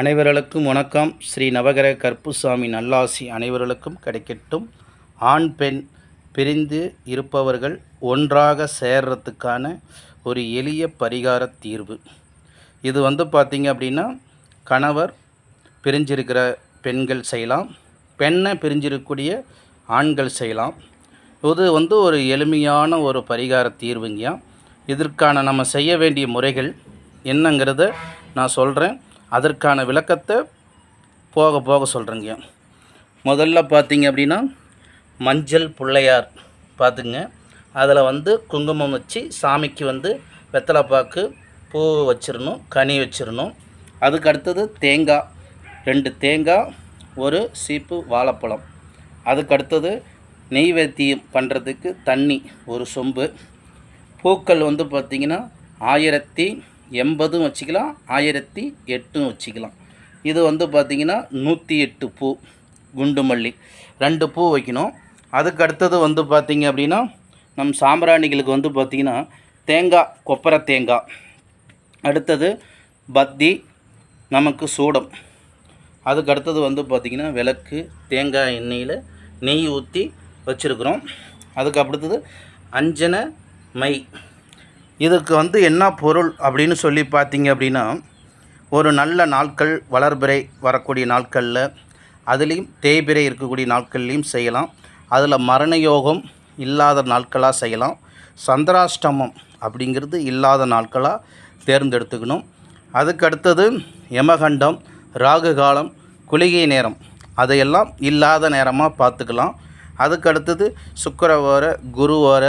அனைவர்களுக்கும் வணக்கம். ஸ்ரீ நவகிரக கற்புசாமி நல்லாசி அனைவர்களுக்கும் கிடைக்கட்டும். ஆண் பெண் பிரிந்து இருப்பவர்கள் ஒன்றாக சேர்றதுக்கான ஒரு எளிய பரிகார தீர்வு. இது வந்து பார்த்திங்க அப்படின்னா கணவர் பிரிஞ்சிருக்கிற பெண்கள் செய்யலாம். பெண்ணை பிரிஞ்சிருக்கக்கூடிய ஆண்கள் செய்யலாம். இது வந்து ஒரு எளிமையான ஒரு பரிகார தீர்வுங்கயா இதற்கான நம்ம செய்ய வேண்டிய முறைகள் என்னங்கிறத நான் சொல்கிறேன் அதற்கான விளக்கத்தை போக போக சொல்கிறேங்க முதல்ல பார்த்தீங்க அப்படின்னா மஞ்சள் பிள்ளையார் பார்த்துங்க. அதில் வந்து குங்குமம் வச்சு சாமிக்கு வந்து வெத்தலை பாக்கு பூ வச்சிடணும் கனி வச்சிடணும். அதுக்கு அடுத்தது தேங்காய் ரெண்டு தேங்காய் ஒரு சீப்பு வாழைப்பழம். அதுக்கு அடுத்தது நெய்வேத்தியம் பண்ணுறதுக்கு தண்ணி ஒரு சொம்பு. பூக்கள் வந்து பார்த்திங்கன்னா ஆயிரத்தி எண்பதும் வச்சுக்கலாம் ஆயிரத்தி எட்டும் வச்சுக்கலாம். இது வந்து பார்த்திங்கன்னா நூற்றி எட்டு பூ குண்டு மல்லி. ரெண்டு பூ வைக்கணும். அதுக்கு அடுத்தது வந்து பார்த்திங்க அப்படின்னா நம் சாம்பிராணிகளுக்கு வந்து பார்த்திங்கன்னா தேங்காய் கொப்பரை தேங்காய். அடுத்தது பத்தி நமக்கு சூடம். அதுக்கு அடுத்தது வந்து பார்த்திங்கன்னா விளக்கு தேங்காய் எண்ணெயில் நெய் ஊற்றி வச்சுருக்குறோம். அதுக்கு அடுத்தது அஞ்சனை மை. இதுக்கு வந்து என்ன பொருள் அப்படின்னு சொல்லி பார்த்தீங்க அப்படின்னா ஒரு நல்ல நாட்கள் வளர்பிறை வரக்கூடிய நாட்களில் அதுலேயும் தேய்பிறை இருக்கக்கூடிய நாட்கள்லையும் செய்யலாம். அதில் மரண யோகம் இல்லாத நாட்களாக செய்யலாம். சந்திராஷ்டமம் அப்படிங்கிறது இல்லாத நாட்களாக தேர்ந்தெடுத்துக்கணும். அதுக்கு அடுத்தது யமகண்டம் ராகு காலம் குளிகை நேரம். அதையெல்லாம் இல்லாத நேரமாக பார்த்துக்கலாம். அதுக்கு அடுத்தது சுக்கரவார குருவார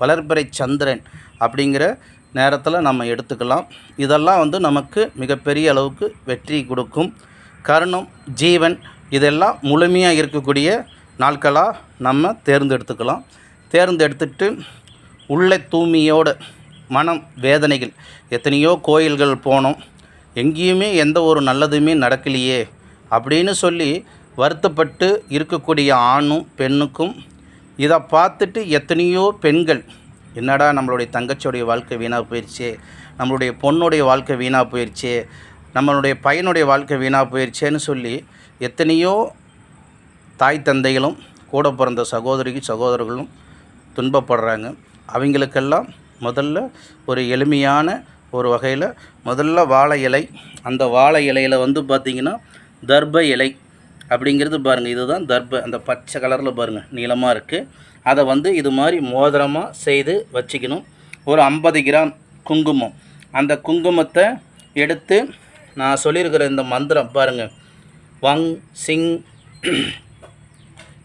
வளர்பிறை சந்திரன் அப்படிங்கிற நேரத்தில் நம்ம எடுத்துக்கலாம். இதெல்லாம் வந்து நமக்கு மிகப்பெரிய அளவுக்கு வெற்றி கொடுக்கும். கருணம் ஜீவன் இதெல்லாம் முழுமையாக இருக்கக்கூடிய நாட்களாக நம்ம தேர்ந்தெடுத்துக்கலாம். தேர்ந்தெடுத்துட்டு உள்ள தூய்மையோட மனம் வேதனைகள் எத்தனையோ கோயில்கள் போனோம். எங்கேயுமே எந்த ஒரு நல்லதுமே நடக்கலையே அப்படின்னு சொல்லி வருத்தப்பட்டு இருக்கக்கூடிய ஆணும் பெண்ணுக்கும் இதை பார்த்துட்டு எத்தனையோ பெண்கள் என்னடா நம்மளுடைய தங்கச்சியோடைய வாழ்க்கை வீணாக போயிடுச்சு நம்மளுடைய பொண்ணுடைய வாழ்க்கை வீணாக போயிடுச்சு நம்மளுடைய பையனுடைய வாழ்க்கை வீணாக போயிடுச்சேன்னு சொல்லி எத்தனையோ தாய் தந்தைகளும் கூட பிறந்த சகோதரி சகோதரர்களும் துன்பப்படுறாங்க. அவங்களுக்கெல்லாம் முதல்ல ஒரு எளிமையான ஒரு வகையில் முதல்ல வாழை இலை அந்த வாழை இலையில் வந்து பார்த்திங்கன்னா தர்ப இலை. அப்படிங்கிறது பாருங்கள் இதுதான் தர்ப அந்த பச்சை கலரில் பாருங்கள் நீளமாக இருக்குது அதை வந்து இது மாதிரி மோதிரமாக செய்து வச்சுக்கணும். ஒரு ஐம்பது கிராம் குங்குமம். அந்த குங்குமத்தை எடுத்து நான் சொல்லியிருக்கிற இந்த மந்திரம் பாருங்கள் வங் சிங்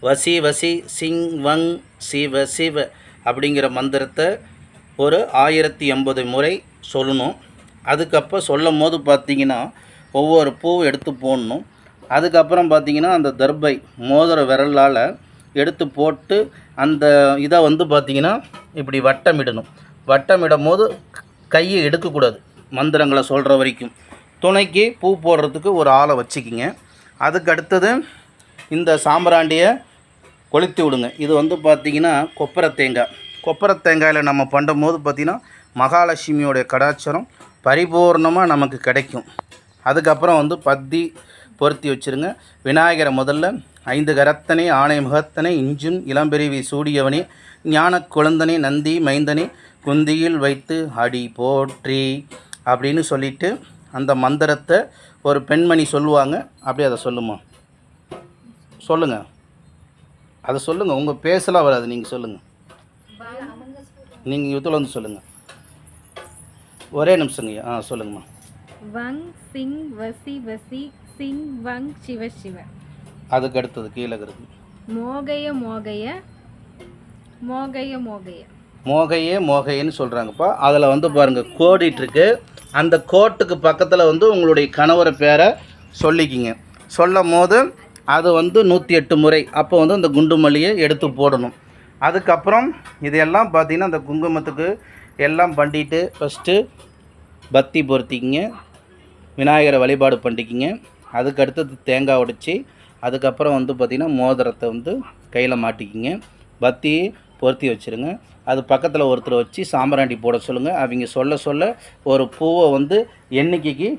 வசி வசி சிங் வங் சிவ சிவ அப்படிங்கிற மந்திரத்தை ஒரு ஆயிரத்தி எண்பது முறை சொல்லணும். அதுக்கப்புறம் சொல்லும் போது பார்த்தீங்கன்னா ஒவ்வொரு பூவும் எடுத்து போடணும். அதுக்கப்புறம் பார்த்தீங்கன்னா அந்த தர்பை மோதிர விரலால் எடுத்து போட்டு அந்த இதை வந்து பார்த்திங்கன்னா இப்படி வட்டமிடணும். வட்டமிடும் போது கையை எடுக்கக்கூடாது மந்திரங்களை சொல்கிற வரைக்கும். துணைக்கு பூ போடுறதுக்கு ஒரு ஆளை வச்சுக்கிங்க. அதுக்கு அடுத்தது இந்த சாம்பிராண்டியை கொளுத்தி விடுங்க. இது வந்து பார்த்திங்கன்னா கொப்பரை தேங்காய். கொப்பரை தேங்காயில் நம்ம பண்ணும்போது பார்த்திங்கன்னா மகாலட்சுமியோடைய கடாச்சாரம் பரிபூர்ணமாக நமக்கு கிடைக்கும். அதுக்கப்புறம் வந்து பத்தி பொருத்தி வச்சுருங்க. விநாயகரை முதல்ல ஐந்து கரத்தனை ஆணை முகத்தனை இஞ்சும் இளம்பெருவி சூடியவனே ஞான குழந்தனே நந்தி மைந்தனே குந்தியில் வைத்து அடி போற்றி அப்படின்னு சொல்லிட்டு அந்த மந்திரத்தை ஒரு பெண்மணி சொல்லுவாங்க. அப்படியே அதை சொல்லுமா? சொல்லுங்கள் அதை சொல்லுங்கள் உங்கள் பேசலாம் வராது. நீங்கள் சொல்லுங்கள் நீங்கள் இதில் வந்து சொல்லுங்கள் ஒரே நிமிஷங்க ஆ சொல்லுங்கம்மா. வங் சிங் வசி வசி சிங் வங் சிவ சிவ. அதுக்கு அடுத்தது கீழே இருக்குது மோகய மோகய மோகய மோகய. மோகையே மோகையன்னு சொல்கிறாங்கப்பா அதில் வந்து பாருங்கள் கோடிட்டுருக்கு அந்த கோட்டுக்கு பக்கத்தில் வந்து உங்களுடைய கணவரை பேரை சொல்லிக்கிங்க. சொல்லும் போது அது வந்து நூற்றி எட்டு முறை. அப்போ வந்து அந்த குண்டு மல்லியை எடுத்து போடணும். அதுக்கப்புறம் இதையெல்லாம் பார்த்தீங்கன்னா அந்த குங்குமத்துக்கு எல்லாம் பண்ணிட்டு ஃபஸ்ட்டு பத்தி பொருத்திக்கிங்க. விநாயகரை வழிபாடு பண்ணிக்கிங்க. அதுக்கு அடுத்தது தேங்காய் உடைச்சி அதுக்கப்புறம் வந்து பார்த்திங்கன்னா மோதிரத்தை வந்து கையில் மாட்டிக்கிங்க. பத்தி பொருத்தி வச்சுருங்க. அது பக்கத்தில் ஒருத்தர் வச்சு சாம்பிராண்டி போட சொல்லுங்கள் அவங்க சொல்ல சொல்ல ஒரு பூவை வந்து எண்ணிக்கைக்கு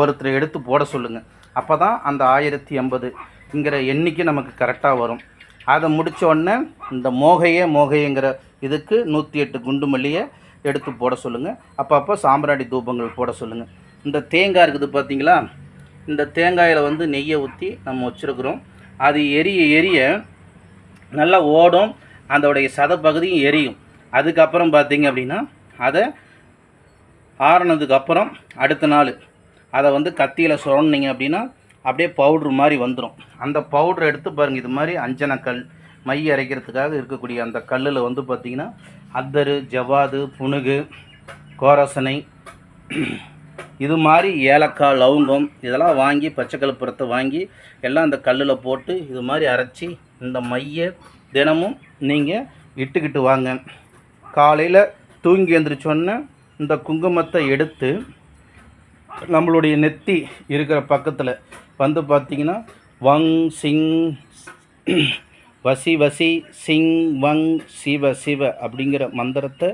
ஒருத்தர் எடுத்து போட சொல்லுங்கள் அப்போ தான் அந்த ஆயிரத்தி எண்பதுங்கிற எண்ணிக்கை நமக்கு கரெக்டாக வரும். அதை முடித்தோடனே இந்த மோகையே மோகையங்கிற இதுக்கு நூற்றி எட்டு குண்டு மல்லியை எடுத்து போட சொல்லுங்கள் அப்பப்போ சாம்பிராணி தூபங்கள் போட சொல்லுங்கள் இந்த தேங்காய் இருக்குது பார்த்தீங்களா இந்த தேங்காயில் வந்து நெய்யை ஊற்றி நம்ம வச்சுருக்குறோம். அது எரிய எரிய நல்லா ஓடும். அதோடைய சதப்பகுதியும் எரியும். அதுக்கப்புறம் பார்த்திங்க அப்படின்னா அதை ஆறினதுக்கப்புறம் அடுத்த நாள் அதை வந்து கத்தியில் சுரண்டிங்க அப்படின்னா அப்படியே பவுட்ரு மாதிரி வந்துடும் அந்த பவுட்ரு எடுத்து பாருங்கள் இது மாதிரி அஞ்சனக்கல் மை அரைக்கிறதுக்காக இருக்கக்கூடிய அந்த கல்லில் வந்து பார்த்திங்கன்னா அத்தரு ஜவாது புனுகு கோரசனை இது மாதிரி ஏலக்காய் லவங்கம் இதெல்லாம் வாங்கி பச்சை கற்பூரத்தை வாங்கி எல்லாம் அந்த கல்லில் போட்டு இது மாதிரி அரைச்சி இந்த மைய தினமும் நீங்கள் இட்டுக்கிட்டு வாங்க. காலையில் தூங்கி எழுந்திரிச்சோன்னே இந்த குங்குமத்தை எடுத்து நம்மளுடைய நெத்தி இருக்கிற பக்கத்தில் வந்து பார்த்தீங்கன்னா வங் சிங் வசி வசி சிங் வங் சிவ சிவ அப்படிங்கிற மந்திரத்தை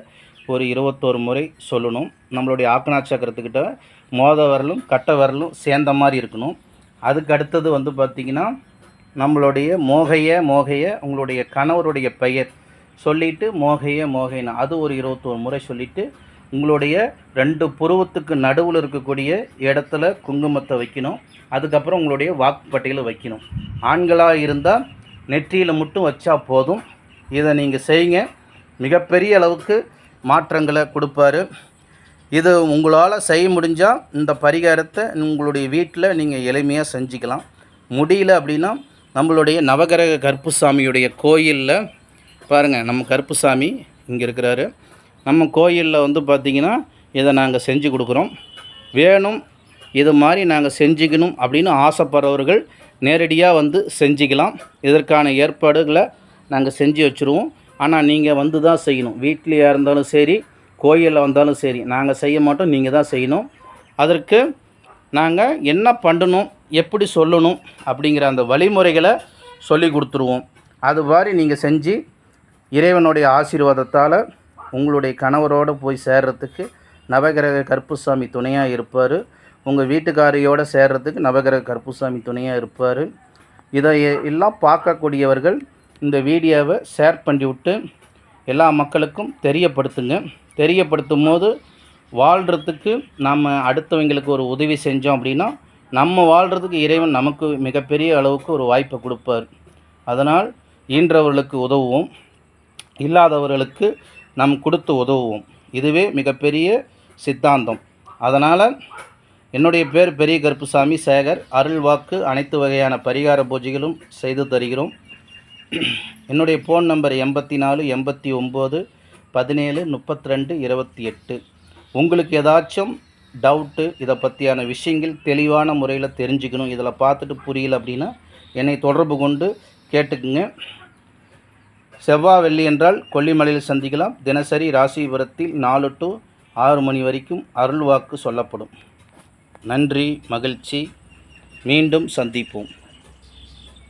ஒரு இருபத்தோரு முறை சொல்லணும். நம்மளுடைய ஆக்கணா சக்கரத்துக்கிட்ட மோத விரலும் கட்ட விரலும் சேர்ந்த மாதிரி இருக்கணும். அதுக்கு அடுத்தது வந்து பார்த்திங்கன்னா நம்மளுடைய மோகைய மோகைய உங்களுடைய கணவருடைய பெயர் சொல்லிட்டு மோகைய மோகைனா அது ஒரு இருபத்தோரு முறை சொல்லிட்டு உங்களுடைய ரெண்டு புருவத்துக்கு நடுவில் இருக்கக்கூடிய இடத்துல குங்குமத்தை வைக்கணும். அதுக்கப்புறம் உங்களுடைய வாக்குப்பட்டையில் வைக்கணும். ஆண்களாக இருந்தால் நெற்றியில் மட்டும் வச்சா போதும். இதை நீங்கள் செய்யுங்க. மிகப்பெரிய அளவுக்கு மாற்றங்களை கொடுப்பாரு. இது உங்களால் செய்ய முடிஞ்சால் இந்த பரிகாரத்தை உங்களுடைய வீட்டில் நீங்கள் எளிமையாக செஞ்சுக்கலாம். முடியல அப்படின்னா நம்மளுடைய நவகிரக கருப்புசாமியுடைய கோயிலில் பாருங்கள் நம்ம கருப்புசாமி இங்கே இருக்கிறாரு. நம்ம கோயிலில் வந்து பார்த்திங்கன்னா இதை நாங்கள் செஞ்சு கொடுக்குறோம். வேணும் இது மாதிரி நாங்கள் செஞ்சுக்கணும் அப்படின்னு ஆசைப்படுறவர்கள் நேரடியாக வந்து செஞ்சுக்கலாம். இதற்கான ஏற்பாடுகளை நாங்கள் செஞ்சு வச்சுருவோம். ஆனால் நீங்கள் வந்து தான் செய்யணும். வீட்லேயா இருந்தாலும் சரி கோயிலில் வந்தாலும் சரி நாங்கள் செய்ய மாட்டோம் நீங்கள் தான் செய்யணும். அதற்கு நாங்கள் என்ன பண்ணணும் எப்படி சொல்லணும் அப்படிங்கிற அந்த வழிமுறைகளை சொல்லி கொடுத்துருவோம். அது மாதிரி நீங்கள் செஞ்சு இறைவனுடைய ஆசீர்வாதத்தால் உங்களுடைய கணவரோடு போய் சேர்றதுக்கு நவகிரக கருப்புசாமி துணையாக இருப்பார். உங்கள் வீட்டுக்காரியோடு சேர்றதுக்கு நவகிரக கருப்புசாமி துணையாக இருப்பார். இதை எல்லாம் பார்க்கக்கூடியவர்கள் இந்த வீடியோவை ஷேர் பண்ணி விட்டு எல்லா மக்களுக்கும் தெரியப்படுத்துங்க. தெரியப்படுத்தும் போது வாழ்கிறதுக்கு நம்ம அடுத்தவங்களுக்கு ஒரு உதவி செஞ்சோம் அப்படின்னா நம்ம வாழ்கிறதுக்கு இறைவன் நமக்கு மிகப்பெரிய அளவுக்கு ஒரு வாய்ப்பை கொடுப்பார். அதனால் ஈன்றவர்களுக்கு உதவுவோம். இல்லாதவர்களுக்கு நம் கொடுத்து உதவுவோம். இதுவே மிகப்பெரிய சித்தாந்தம். அதனால் என்னுடைய பேர் பெரிய கருப்புசாமி சேகர். அருள் வாக்கு அனைத்து வகையான பரிகார பூஜைகளும் செய்து தருகிறோம். என்னுடைய ஃபோன் நம்பர் எண்பத்தி நாலு எண்பத்தி ஒம்பது பதினேழு முப்பத்தி ரெண்டு இருபத்தி எட்டு உங்களுக்கு ஏதாச்சும் டவுட்டு இதை பற்றியான விஷயங்கள் தெளிவான முறையில் தெரிஞ்சுக்கணும். இதில் பார்த்துட்டு புரியல அப்படின்னா என்னை தொடர்பு கொண்டு கேட்டுக்குங்க. செவ்வாய் வெள்ளி என்றால் கொல்லிமலையில் சந்திக்கலாம். தினசரி ராசிபுரத்தில் நாலு டு ஆறு மணி வரைக்கும் அருள் வாக்கு சொல்லப்படும். நன்றி மகிழ்ச்சி. மீண்டும் சந்திப்போம்.